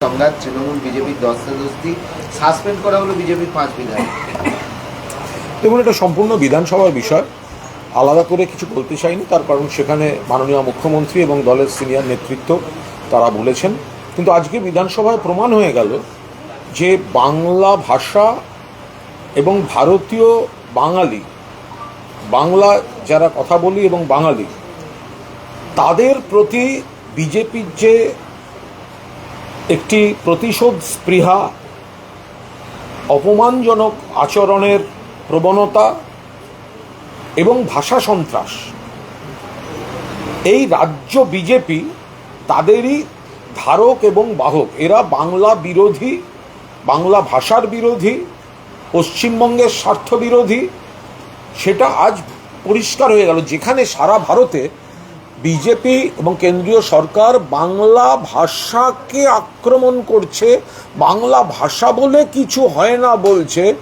তৃণমূল বিজেপির দস্তাদস্তি সাসপেন্ড করা হলো বিজেপির পাঁচ বিধায়ক। দেখুন, এটা সম্পূর্ণ বিধানসভার বিষয়। আলাদা করে কিছু বলতে চাইনি, তার কারণ সেখানে মাননীয় মুখ্যমন্ত্রী এবং দলের সিনিয়র নেতৃত্ব তারা বলেছেন। কিন্তু আজকে বিধানসভায় প্রমাণ হয়ে গেল যে বাংলা ভাষা এবং ভারতীয় বাঙালি, বাংলা যারা কথা বলি এবং বাঙালি, তাদের প্রতি বিজেপির যে একটি প্রতিশোধ স্পৃহা, অপমানজনক আচরণের প্রবণতা এবং ভাষা সন্ত্রাস। এই রাজ্য বিজেপি তাদেরই ধারক এবং বাহক। এরা বাংলা বিরোধী, বাংলা ভাষার বিরোধী, পশ্চিমবঙ্গের স্বার্থ বিরোধী। সেটা আজ পরিষ্কার হয়ে গেল। যেখানে সারা ভারতে বিজেপি এবং কেন্দ্রীয় সরকার বাংলা ভাষাকে আক্রমণ করছে। বাংলা ভাষা বলে কিছু হয় না বলছে।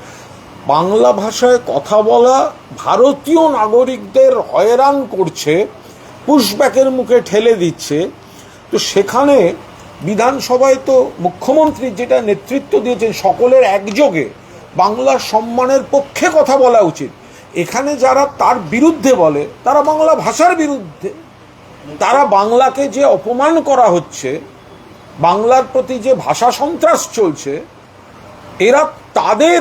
বাংলা ভাষায় কথা বলা ভারতীয় নাগরিকদের হয়রান করছে পুশব্যাকের মুখে ঠেলে দিচ্ছে। তো সেখানে বিধানসভায় তো মুখ্যমন্ত্রী যেটা নেতৃত্ব দিয়েছেন, সকলের একযোগে বাংলার সম্মানের পক্ষে কথা বলা উচিত। এখানে যারা তার বিরুদ্ধে বলে, তারা বাংলা ভাষার বিরুদ্ধে তারা বাংলাকে যে অপমান করা হচ্ছে, বাংলার প্রতি যে ভাষা সন্ত্রাস চলছে, এরা তাদের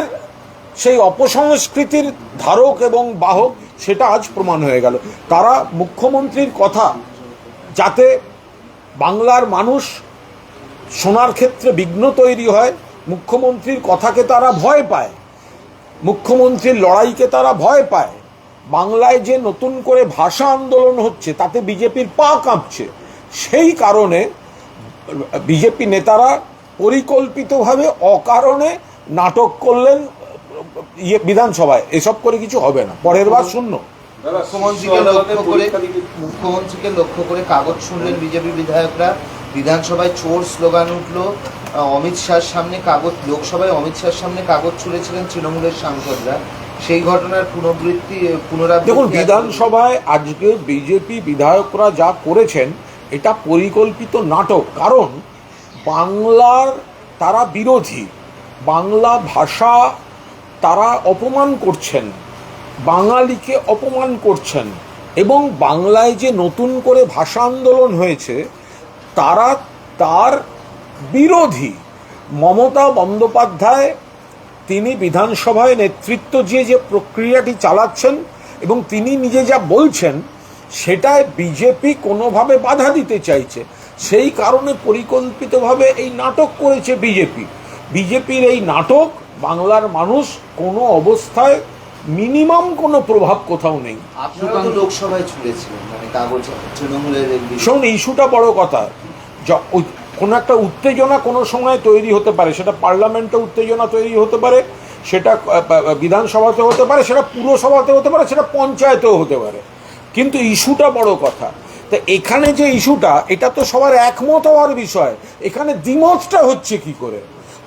সেই অপসংস্কৃতির ধারক এবং বাহক সেটা আজ প্রমাণ হয়ে গেল। তারা মুখ্যমন্ত্রীর কথা যাতে বাংলার মানুষ শোনার ক্ষেত্রে বিঘ্ন তৈরি হয়, মুখ্যমন্ত্রীর কথাকে তারা ভয় পায়, মুখ্যমন্ত্রীর লড়াইকে তারা ভয় পায়। বাংলায় যে নতুন করে ভাষা আন্দোলন হচ্ছে, তাতে বিজেপির পা কাঁপছে। সেই কারণে বিজেপি নেতারা পরিকল্পিতভাবে অকারণে নাটক করলেন ইয়ে বিধানসভায়। এসব করে কিছু হবে না। পরের বার শূন্য। মুখ্যমন্ত্রীকে লক্ষ্য করে মুখ্যমন্ত্রীকে লক্ষ্য করে কাগজ শুনলেন বিজেপি বিধায়করা। বিধানসভায় চোর স্লোগান উঠল। অমিত শাহর সামনে কাগজ লোকসভায় অমিত শাহর সামনে কাগজ ছুঁড়েছিলেন তৃণমূলের সাংসদরা। সেই ঘটনার পুনরাবৃত্তি পুনরাবৃত্তি দেখুন বিধানসভায় আজকে বিজেপি বিধায়করা যা করেছেন এটা পরিকল্পিত নাটক। কারণ বাংলার তারা বিরোধী বাংলা ভাষা তারা অপমান করছেন বাঙালিকে অপমান করছেন এবং বাংলায় যে নতুন করে ভাষা আন্দোলন হয়েছে তারা তার বিরোধী। মমতা বন্দ্যোপাধ্যায় তিনি বিধানসভায় নেতৃত্ব দিয়ে যে প্রক্রিয়াটি চালাচ্ছেন এবং তিনি নিজে যা বলছেন সেটায় বিজেপি কোনোভাবে বাধা দিতে চাইছে। সেই কারণে পরিকল্পিতভাবে এই নাটক করেছে বিজেপি। বিজেপির এই নাটক বাংলার মানুষ কোনো অবস্থায় মিনিমাম কোনো প্রভাব কোথাও নেই। লোকসভায় ছুঁড়েছিলেন মানে কাগজ তৃণমূলের শোন ইস্যুটা বড় কথা। কোনো একটা উত্তেজনা কোনো সময় তৈরি হতে পারে, সেটা পার্লামেন্টে উত্তেজনা তৈরি হতে পারে, সেটা বিধানসভাতে হতে পারে, সেটা পুরসভাতে হতে পারে, সেটা পঞ্চায়েতেও হতে পারে। কিন্তু ইস্যুটা বড় কথা। তা এখানে যে ইস্যুটা, এটা তো সবার একমত হওয়ার বিষয়। এখানে দ্বিমতটা হচ্ছে কি করে?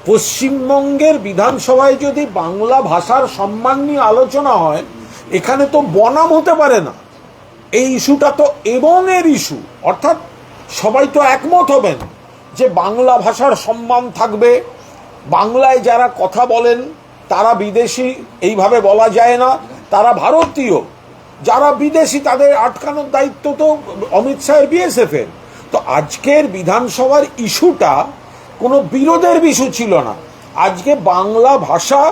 পশ্চিমবঙ্গের বিধানসভায় যদি বাংলা ভাষার সম্মান নিয়ে আলোচনা হয়, এখানে তো বনাম হতে পারে না। এই ইস্যুটা তো এবং এর ইস্যু। অর্থাৎ সবাই তো একমত হবেন। যে বাংলা ভাষার সম্মান থাকবে, বাংলায় যারা কথা বলেন, তারা বিদেশি, এইভাবে বলা যায় না, তারা ভারতীয়। যারা বিদেশি, তাদের আটকানোর দায়িত্ব তো অমিত শাহের বিএসএফ এর তো আজকের বিধানসভার ইস্যুটা কোনো বিরোধের ইস্যু ছিল না। আজকে বাংলা ভাষা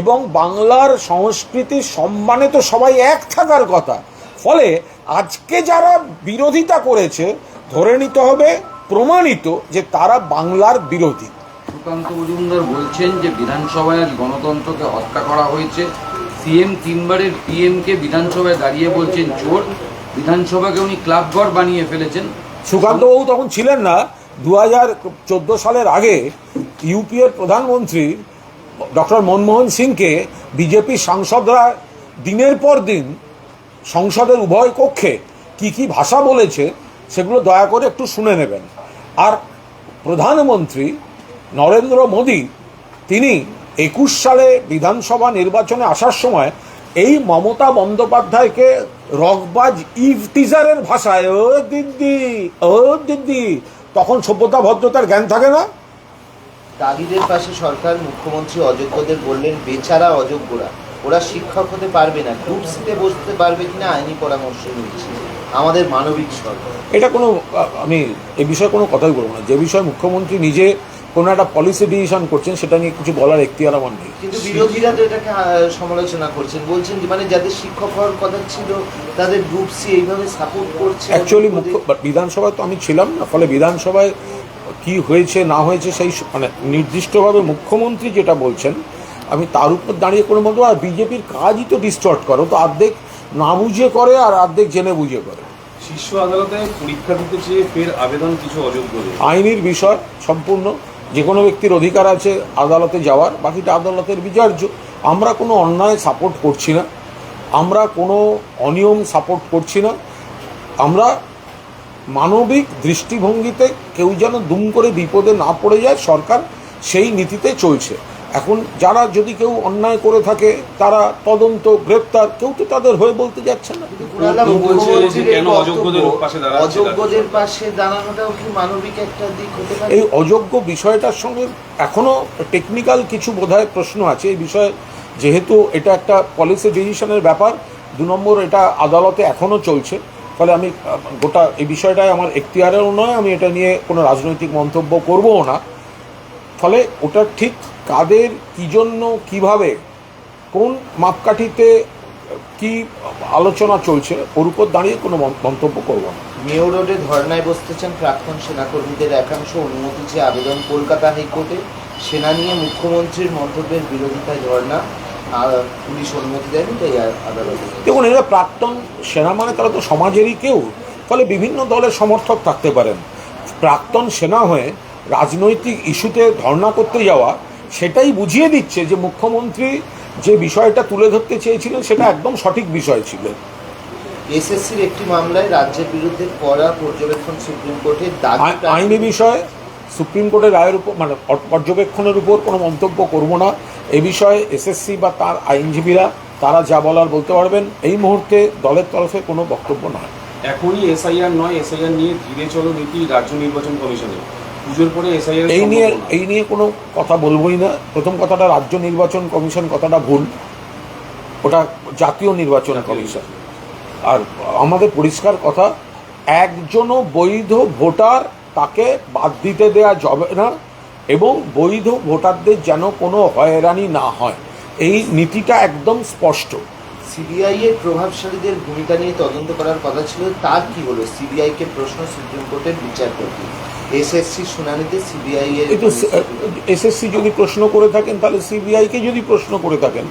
এবং বাংলার সংস্কৃতির সম্মানে তো সবাই এক থাকার কথা। ফলে আজকে যারা বিরোধিতা করেছে, ধরে নিতে হবে প্রমাণিত যে তারা বাংলার বিরোধী। সুকান্ত মজুমদার বলছেন যে বিধানসভায় আজ গণতন্ত্রকে হত্যা করা হয়েছে। সিএম তিনবারের পিএমকে বিধানসভায় দাঁড়িয়ে বলছেন চোর। বিধানসভাকে উনি ক্লাবঘর বানিয়ে ফেলেছেন। সুকান্তবাবু তখন ছিলেন না। দু হাজার চোদ্দ সালের আগে ইউপিএর প্রধানমন্ত্রী ডক্টর মনমোহন সিংকে বিজেপি সাংসদরা দিনের পর দিন সংসদের উভয় কক্ষে কি কি ভাষা বলেছে সেগুলো দয়া করে একটু শুনে নেবেন। আর প্রধানমন্ত্রী নরেন্দ্র মোদী, তিনি একুশ সালে বিধানসভা নির্বাচনে আসার সময় এই মমতা বন্দ্যোপাধ্যায়কে রকবাজ ইভ টিজারের ভাষায়, ও দিদি ও দিদি তখন সভ্যতা ভদ্রতার জ্ঞান থাকে না? দাগিদের পাশে সরকার, মুখ্যমন্ত্রী অযোগ্যদের বললেন, বেচারা অযোগ্যরা, ওরা শিক্ষক হতে পারবে না গ্রুপ সিতে বসতে পারবে কিনা আইনি পরামর্শ নিয়েছে আমাদের মানবিক সরকার এটা কোনো আমি এ বিষয়ে কোনো কথাই বলব না। যে বিষয়ে মুখ্যমন্ত্রী নিজে কোনো একটা পলিসি ডিসিশন করছেন সেটা নিয়ে কিছু বলার এখতিয়ার আমার নেই। কিন্তু বিরোধীরা তো এটাকে সমালোচনা করছেন। বলছেন যে মানে যাদের শিক্ষক হওয়ার কথা ছিল তাদের গ্রুপ সি এইভাবে সাপোর্ট করছে অ্যাকচুয়ালি মুখ্য বিধানসভায় তো আমি ছিলাম না। ফলে বিধানসভায় কি হয়েছে না হয়েছে সেই মানে নির্দিষ্টভাবে মুখ্যমন্ত্রী যেটা বলছেন আমি তার উপর দাঁড়িয়ে কোনো মতো আর বিজেপির কাজই তো ডিস্টর্ট করো। তো অর্ধেক না বুঝে করে আর অর্ধেক জেনে বুঝে করে। শীর্ষ আদালতে পরীক্ষা দিতে চেয়ে ফের আবেদন কিছু অযোগ্যদের আইনের বিষয় সম্পূর্ণ যে কোনো ব্যক্তির অধিকার আছে আদালতে যাওয়ার বাকিটা আদালতের বিচার্য। আমরা কোনো অন্যায় সাপোর্ট করছি না আমরা কোনো অনিয়ম সাপোর্ট করছি না। আমরা মানবিক দৃষ্টিভঙ্গিতে কেউ যেন দুম করে বিপদে না পড়ে যায় সরকার সেই নীতিতে চলছে। এখন যারা যদি কেউ অন্যায় করে থাকে তারা তদন্ত গ্রেপ্তার কেউ তো তাদের হয়ে বলতে যাচ্ছে না। অযোগ্যদের পাশে দাঁড়াচ্ছে অযোগ্যদের পাশে দাঁড়ানোটাও কি মানবিক একটা দিক হতে পারে? এই অযোগ্য বিষয়টার সঙ্গে এখনও টেকনিক্যাল কিছু বোধহয় প্রশ্ন আছে। এই বিষয়ে যেহেতু এটা একটা পলিসি ডিসিশনের ব্যাপার দু নম্বর এটা আদালতে এখনও চলছে। ফলে আমি গোটা এই বিষয়টায় আমার এখতিয়ারেও নয় আমি এটা নিয়ে কোনো রাজনৈতিক মন্তব্য করবও না। ফলে ওটা ঠিক কাদের কী জন্য কীভাবে কোন মাপকাঠিতে কি আলোচনা চলছে ওর উপর দাঁড়িয়ে কোনো মন্তব্য করব না। মেয়র রোডে ধর্নায় বসতেছেন প্রাক্তন সেনাকর্মীদের একাংশ অনুমতি চেয়ে আবেদন কলকাতা হাইকোর্টে। সেনা নিয়ে মুখ্যমন্ত্রীর মন্তব্যের বিরোধিতায় ধর্না পুলিশ অনুমতি দেয়নি তাই আদালতে দেখুন এরা প্রাক্তন সেনা মানে তারা তো সমাজেরই কেউ ফলে বিভিন্ন দলের সমর্থক থাকতে পারেন। প্রাক্তন সেনা হয়ে রাজনৈতিক ইস্যুতে ধর্ণা করতে যাওয়া সেটাই বুঝিয়ে দিচ্ছে যে মুখ্যমন্ত্রী যে বিষয়টা তুলে ধরতে চেয়েছিলেন সেটা একদম সঠিক বিষয় ছিল। এসএসসির একটি মামলায় রাজ্যের বিরুদ্ধে কড়া পর্যবেক্ষণ সুপ্রিম কোর্টে আইনি বিষয়ে সুপ্রিম কোর্টের রায়ের উপর মানে পর্যবেক্ষণের উপর কোনো মন্তব্য করব না। এ বিষয়ে এসএসসি বা তার আইনজীবীরা তারা যা বলার বলতে পারবেন। এই মুহূর্তে দলের তরফে কোনো বক্তব্য নয়। এখনই এসআইআর নয় এসআইআর নিয়ে ধীরে চলো নীতি রাজ্য নির্বাচন কমিশনে পুজোর পরে এই নিয়ে এই নিয়ে কোনো কথা বলবোই না। প্রথম কথাটা রাজ্য নির্বাচন কমিশন কথাটা ভুল। ওটা জাতীয় নির্বাচন কমিশন। আর আমাদের পরিষ্কার কথা একজনও বৈধ ভোটার তাকে বাদ দিতে দেয়া যাবে না এবং বৈধ ভোটারদের যেন কোনো হয়রানি না হয়। এই নীতিটা একদম স্পষ্ট। সিবিআই এর প্রভাবশালীদের ভূমিকা নিয়ে তদন্ত করার কথা ছিল তার কি হলো? সিবিআই কে প্রশ্ন সুপ্রিম কোর্টের বিচারপতি। এসএসসি শুনানিতে সিবিআই এর এসএসসি যদি প্রশ্ন করে থাকেন তাহলে সিবিআইকে যদি প্রশ্ন করে থাকেন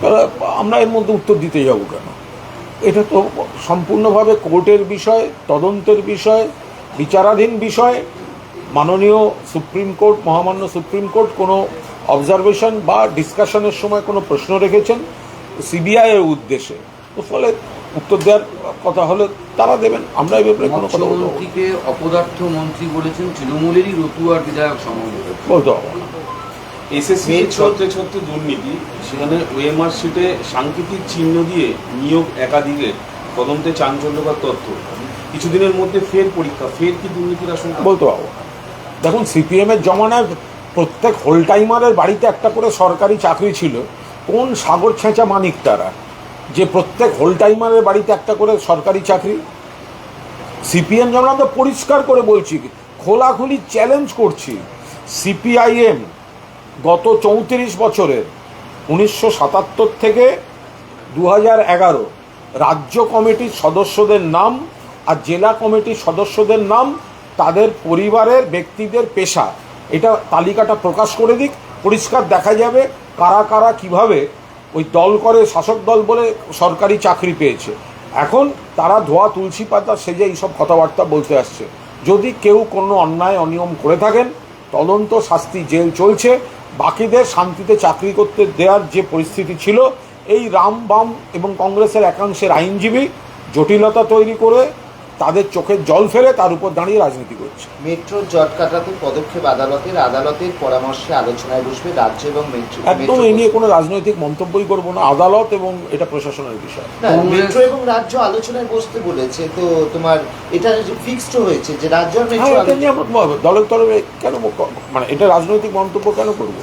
তাহলে আমরা এর মধ্যে উত্তর দিতে যাব কেন? এটা তো সম্পূর্ণভাবে কোর্টের বিষয় তদন্তের বিষয় বিচারাধীন বিষয়। মাননীয় সুপ্রিম কোর্ট মহামান্য সুপ্রিম কোর্ট কোনো অবজারভেশন বা ডিসকাশনের সময় কোনো প্রশ্ন রেখেছেন? সিবিআই এর উদ্দেশ্যে। তো ফলে উত্তর দেওয়ার কথা হলে তারা দেবেন আমরা এই ব্যাপারে কোনো কথা বলব না। অপদার্থ মন্ত্রী বলেছেন তৃণমূলেরই রতুয়ার বিধায়ক সমন্বয় বলতে পারব না। এসএসসি ছত্রে ছত্রে দুর্নীতি সেখানে ওএমআর শিটে সাংকেতিক চিহ্ন দিয়ে নিয়োগ একাধিকের তদন্তে চাঞ্চল্যকর তথ্য। কিছুদিনের মধ্যে ফের পরীক্ষা ফের কি দুর্নীতির আশঙ্কা? বলতে পারব দেখুন সিপিএমের জমানায় প্রত্যেক হোল টাইমারের বাড়িতে একটা করে সরকারি চাকরি ছিল কোন সাগর ছেঁচা মানিক তারা? যে প্রত্যেক হোল টাইমারের বাড়িতে একটা করে সরকারি চাকরি? সিপিএম যেমন আমরা পরিষ্কার করে বলছি, খোলাখুলি চ্যালেঞ্জ করছি। সিপিআইএম গত চৌত্রিশ বছরের উনিশশো সাতাত্তর থেকে দু এগারো রাজ্য কমিটির সদস্যদের নাম আর জেলা কমিটির সদস্যদের নাম তাদের পরিবারের ব্যক্তিদের পেশা। এটা তালিকাটা প্রকাশ করে দিক, পরিষ্কার দেখা যাবে। কারা কারা কীভাবে ওই দল করে, শাসক দল বলে সরকারি চাকরি পেয়েছে। এখন তারা ধোয়া তুলসী পাতা সেজে এইসব কথাবার্তা বলতে আসছে। যদি কেউ কোনো অন্যায়, অনিয়ম করে থাকেন, তদন্ত শাস্তি জেল চলছে। বাকিদের শান্তিতে চাকরি করতে দেওয়ার যে পরিস্থিতি ছিল, এই রাম বাম এবং কংগ্রেসের একাংশের আইনজীবী জটিলতা তৈরি করে তাদের চোখের জল ফেলে তার উপর দাঁড়িয়ে রাজনীতি করছে। মেট্রো জট কাটাতে পদক্ষেপ আদালতের। আদালতের পরামর্শে আলোচনায় বসবে রাজ্য এবং মেট্রো। একদম এই নিয়ে কোনো রাজনৈতিক মন্তব্যই করব না। আদালত এবং এটা প্রশাসনের বিষয়। মেট্রো এবং রাজ্য আলোচনায় বসতে বলেছে তো তোমার এটা ফিক্সড হয়েছে যে রাজ্য মেট্রো হ্যাঁ দলের তরফে কেন মানে এটা রাজনৈতিক মন্তব্য কেন করব?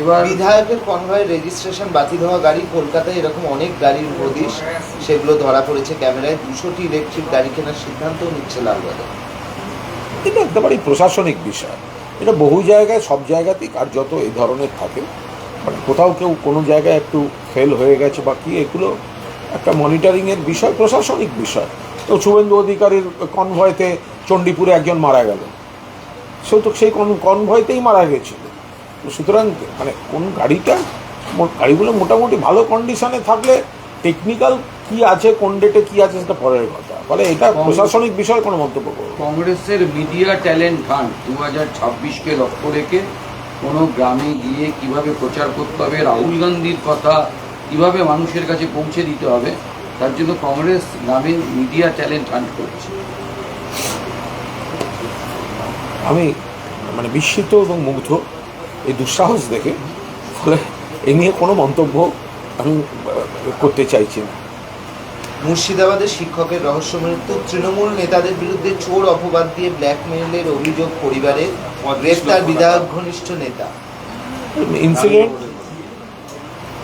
এবার বিধায়কের কনভয়ের রেজিস্ট্রেশন বাতিল হওয়া গাড়ি, কলকাতায় এরকম অনেক গাড়ির হদিশ। সেগুলো ধরা পড়েছে ক্যামেরায়। দুশোটি ইলেকট্রিক গাড়ি কেনার সিদ্ধান্তও নিচ্ছে লালবাজার। এটা একেবারেই প্রশাসনিক বিষয়। এটা বহু জায়গায়, সব জায়গাতেই কার্যত এই ধরনের থাকে মানে কোথাও কেউ কোনো জায়গায় একটু ফেল হয়ে গেছে বা কি, এগুলো একটা মনিটরিংয়ের বিষয়, প্রশাসনিক বিষয়। তো শুভেন্দু অধিকারীর কনভয়তে চণ্ডীপুরে একজন মারা গেল। সে তো সেই কনভয়তেই মারা গেছিল। তো সুতরাং মানে কোন গাড়িটা গাড়িগুলো মোটামুটি ভালো কন্ডিশনে থাকলে টেকনিক্যাল কি আছে কোন ডেটে কি আছে সেটা পরের কথা। ফলে এটা প্রশাসনিক বিষয়ে কোনো মন্তব্য করব কংগ্রেসের মিডিয়া ট্যালেন্ট ফান্ড দু হাজার ছাব্বিশকে লক্ষ্য রেখে কোনো গ্রামে গিয়ে কীভাবে প্রচার করতে হবে রাহুল গান্ধীর কথা কীভাবে মানুষের কাছে পৌঁছে দিতে হবে তার জন্য কংগ্রেস গ্রামে মিডিয়া ট্যালেন্ট ফান্ড করছে। আমি মানে বিস্মিত এবং মুগ্ধ। এই দুঃসাহস দেখে ফলে এ নিয়ে কোনো মন্তব্য আমি করতে চাইছি না। মুর্শিদাবাদের শিক্ষকের রহস্য মৃত্যু তৃণমূল নেতাদের বিরুদ্ধে চোর অপবাদ দিয়ে ব্ল্যাকমেইলের অভিযোগ পরিবারের গ্রেফতার বিধায়ক ঘনিষ্ঠ নেতা। ইনসিডেন্ট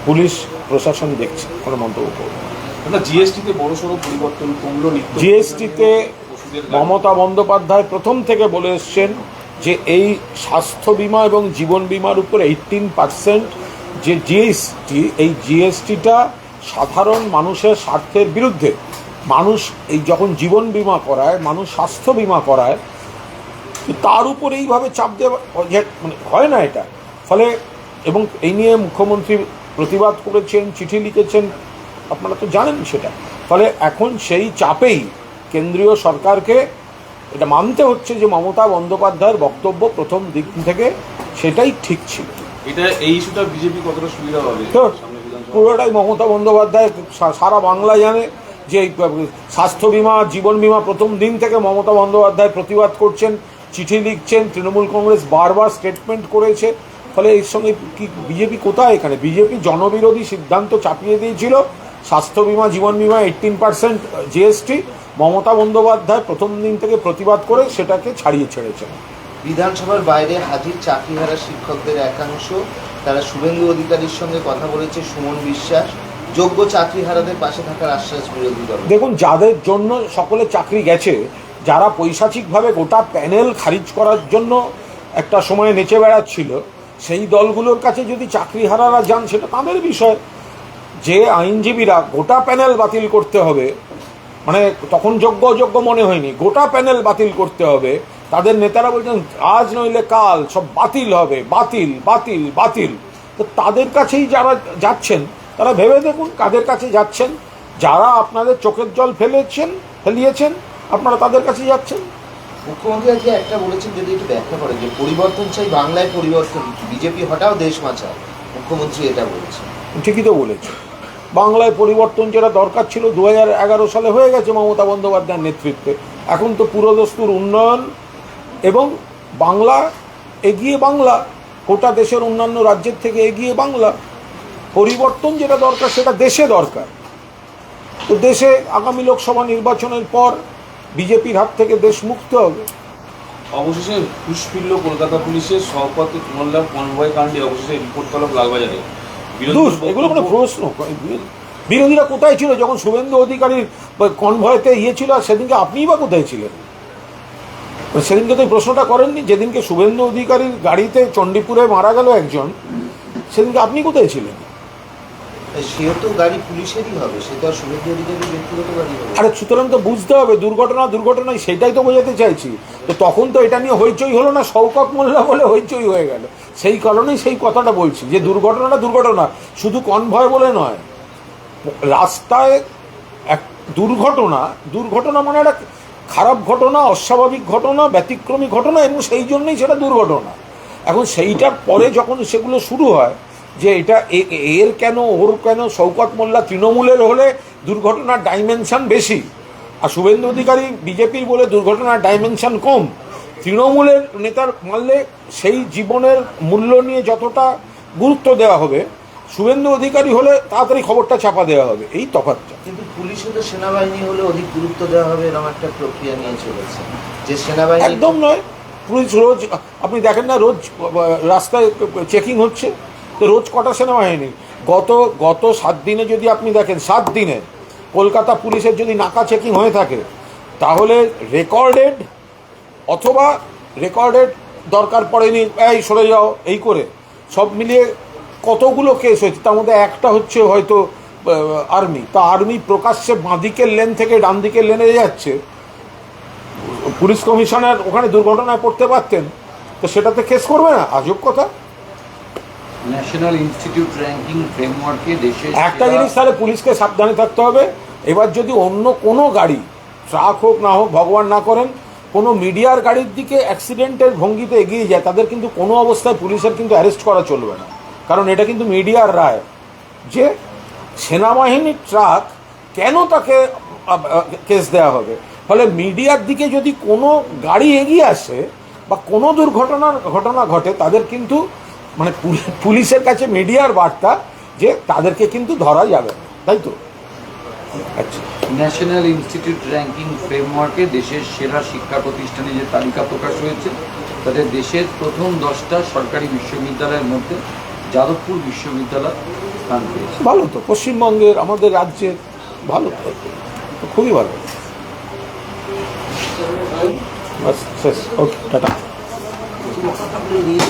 পুলিশ প্রশাসন দেখছে কোনো মন্তব্য করব না। জিএসটিতে বড় সড়ো পরিবর্তন কমলো জিএসটিতে মমতা বন্দ্যোপাধ্যায় প্রথম থেকে বলে এসছেন যে এই স্বাস্থ্য বীমা এবং জীবন বীমার উপর এইটিন পার্সেন্ট যে জিএসটি এই জিএসটিটা সাধারণ মানুষের স্বার্থের বিরুদ্ধে মানুষ এই যখন জীবন বিমা করায়, মানুষ স্বাস্থ্য বীমা করায় তার উপর এইভাবে চাপ দেওয়া মানে হয় না এটা। ফলে এবং এই নিয়ে মুখ্যমন্ত্রী প্রতিবাদ করেছেন, চিঠি লিখেছেন, আপনারা তো জানেন সেটা। ফলে এখন সেই চাপেই কেন্দ্রীয় সরকারকে এটা মানতে হচ্ছে যে মমতা বন্দ্যোপাধ্যায়ের বক্তব্য প্রথম দিক থেকে সেটাই ঠিক ছিল। এটা এই ইস্যুটা বিজেপি কতটা সুবিধা হবে পুরোটাই মমতা বন্দ্যোপাধ্যায় সারা বাংলা জানে যে স্বাস্থ্য বিমা জীবন বিমা প্রথম দিন থেকে মমতা বন্দ্যোপাধ্যায় প্রতিবাদ করছেন চিঠি লিখছেন তৃণমূল কংগ্রেস বারবার স্টেটমেন্ট করেছে। ফলে এর সঙ্গে কি বিজেপি কোথায় এখানে? বিজেপি জনবিরোধী সিদ্ধান্ত চাপিয়ে দিয়েছিল। স্বাস্থ্য বিমা জীবন বিমা eighteen percent GST Mamata Bandyopadhyay প্রথম দিন থেকে প্রতিবাদ করে সেটাকে ছাড়িয়ে ছেড়েছেন। বিধানসভার বাইরে হাজির চাকরিহারা শিক্ষকদের একাংশ তারা শুভেন্দু অধিকারীর সঙ্গে কথা বলেছে সুমন বিশ্বাস। যোগ্য চাকরিহারাদের পাশে থাকার আশ্বাস বিরোধী দল। দেখুন যাদের জন্য সকলে চাকরি গেছে যারা পৈশাচিকভাবে গোটা প্যানেল খারিজ করার জন্য একটা সময় নেচে বেড়াচ্ছিল সেই দলগুলোর কাছে যদি চাকরিহারারা যান সেটা তাদের বিষয়। যে আইনজীবীরা গোটা প্যানেল বাতিল করতে হবে মানে তখন যোগ্য অযোগ্য মনে হয়নি। গোটা প্যানেল বাতিল করতে হবে। তাদের নেতারা বলছেন আজ নইলে কাল সব বাতিল হবে বাতিল বাতিল বাতিল। তো তাদের কাছেই যারা যাচ্ছেন তারা ভেবে দেখুন কাদের কাছে যাচ্ছেন। যারা আপনাদের চোখের জল ফেলেছেন ফেলিয়েছেন আপনারা তাদের কাছে যাচ্ছেন। মুখ্যমন্ত্রী আজকে একটা বলেছেন যদি একটু ব্যাখ্যা করে যে পরিবর্তন চাই বাংলায় পরিবর্তন বিজেপি হটাও দেশ বাঁচাও। মুখ্যমন্ত্রী এটা বলছেন। ঠিকই তো বলেছে বাংলায় পরিবর্তন যেটা দরকার ছিল দু সালে হয়ে গেছে মমতা বন্দ্যোপাধ্যায়ের নেতৃত্বে। এখন তো পুরোদস্তুর উন্নয়ন এবং বাংলা এগিয়ে বাংলা, গোটা দেশের অন্যান্য রাজ্যের থেকে এগিয়ে বাংলা, পরিবর্তন যেটা দরকার সেটা দেশে দরকার। তো দেশে আগামী লোকসভা নির্বাচনের পর বিজেপির হাত থেকে দেশ মুক্ত হবে। অবশেষে ফিরল কলকাতা পুলিশের সহপতি মোল্লার কনভয় কাণ্ডে অবশেষে রিপোর্ট তলব লালবাজারে। দোষ এগুলো কোনো প্রশ্ন বিরোধীরা কোথায় ছিল? যখন শুভেন্দু অধিকারীর কনভয়তে ইয়ে ছিল আর সেদিনকে আপনিই বা কোথায় ছিলেন? সেদিনকে তো প্রশ্নটা করেননি। যেদিনকে শুভেন্দু অধিকারীর গাড়িতে চণ্ডীপুরে মারা গেল একজন সেদিনকে আপনি কোথায় ছিলেন? সেও তো গাড়ি পুলিশেরই হবে, সে তো আর শুভেন্দু অধিকারী ব্যক্তিগত গাড়ি হবে। আরে সুতরাং তো বুঝতে হবে, দুর্ঘটনা দুর্ঘটনায় সেটাই তো বোঝাতে চাইছি। তো তখন তো এটা নিয়ে হইচই হলো না, শওকত মোল্লা বলে হইচই হয়ে গেল। সেই কারণেই সেই কথাটা বলছি, যে দুর্ঘটনাটা দুর্ঘটনা, শুধু কনভয় বলে নয়, রাস্তায় এক দুর্ঘটনা দুর্ঘটনা মানে একটা খারাপ ঘটনা, অস্বাভাবিক ঘটনা, ব্যতিক্রমী ঘটনা, এবং সেই জন্যই সেটা দুর্ঘটনা। এখন সেইটার পরে যখন সেগুলো শুরু হয় যে এটা এর কেন ওর কেন শৌকত মোল্লা তৃণমূলের হলে দুর্ঘটনার ডাইমেনশন বেশি? আর শুভেন্দু অধিকারী বিজেপির বলে দুর্ঘটনার ডাইমেনশন কম। তৃণমূলের নেতার মারলে সেই জীবনের মূল্য নিয়ে যতটা গুরুত্ব দেওয়া হবে শুভেন্দু অধিকারী হলে তাড়াতাড়ি খবরটা চাপা দেওয়া হবে। এই তফাৎটা। কিন্তু পুলিশে তো সেনাবাহিনী হলে অধিক গুরুত্ব দেওয়া হবে এরকম একটা প্রক্রিয়া নিয়ে চলেছে। যে সেনাবাহিনী একদম নয়। পুলিশ রোজ আপনি দেখেন না রোজ রাস্তায় চেকিং হচ্ছে। রোজ কটা সিনেমা হয়নি। গত গত সাত দিনে যদি আপনি দেখেন, সাত দিনে কলকাতা পুলিশের যদি নাকা চেকিং হয়ে থাকে, তাহলে রেকর্ডেড অথবা রেকর্ডেড দরকার পড়েনি, এই সরে যাও, এই করে। সব মিলিয়ে কতগুলো কেস হয়েছে? তার মধ্যে একটা হচ্ছে হয়তো আর্মি। তা আর্মি প্রকাশ্যে বাঁদিকের লেন থেকে ডান দিকের লেনে যাচ্ছে। পুলিশ কমিশনার ওখানে দুর্ঘটনায় পড়তে পারতেন। তো সেটাতে কেস করবে না? আজব কথা। ন্যাশনাল ইনস্টিটিউট র্যাঙ্কিং ফ্রেমওয়ার্কে একটা জিনিস তাহলে পুলিশকে সাবধানে থাকতে হবে। এবার যদি অন্য কোনো গাড়ি ট্রাক হোক না হোক ভগবান না করেন কোনো মিডিয়ার গাড়ির দিকে অ্যাক্সিডেন্টের ভঙ্গিতে এগিয়ে যায় তাদের কিন্তু কোনো অবস্থায় পুলিশের কিন্তু অ্যারেস্ট করা চলবে না। কারণ এটা কিন্তু মিডিয়ার রায় যে সেনাবাহিনীর ট্রাক কেন তাকে কেস দেওয়া হবে? ফলে মিডিয়ার দিকে যদি কোনো গাড়ি এগিয়ে আসে বা কোনো দুর্ঘটনার ঘটনা ঘটে তাদের কিন্তু মানে পুলি- পুলিশের কাছে মিডিয়ার বার্তা যে তাদেরকে কিন্তু ধরা যাবে তাই তো? আচ্ছা। ন্যাশনাল ইনস্টিটিউট র্যাঙ্কিং ফ্রেমওয়ার্কে দেশের সেরা শিক্ষা প্রতিষ্ঠানে যে তালিকা প্রকাশ হয়েছে তাতে দেশের প্রথম দশটা সরকারি বিশ্ববিদ্যালয়ের মধ্যে যাদবপুর বিশ্ববিদ্যালয় স্থান পেয়েছে। ভালো তো পশ্চিমবঙ্গের আমাদের রাজ্যের ভালো তো। খুবই ভালো। বাস শেষ। Okay tata.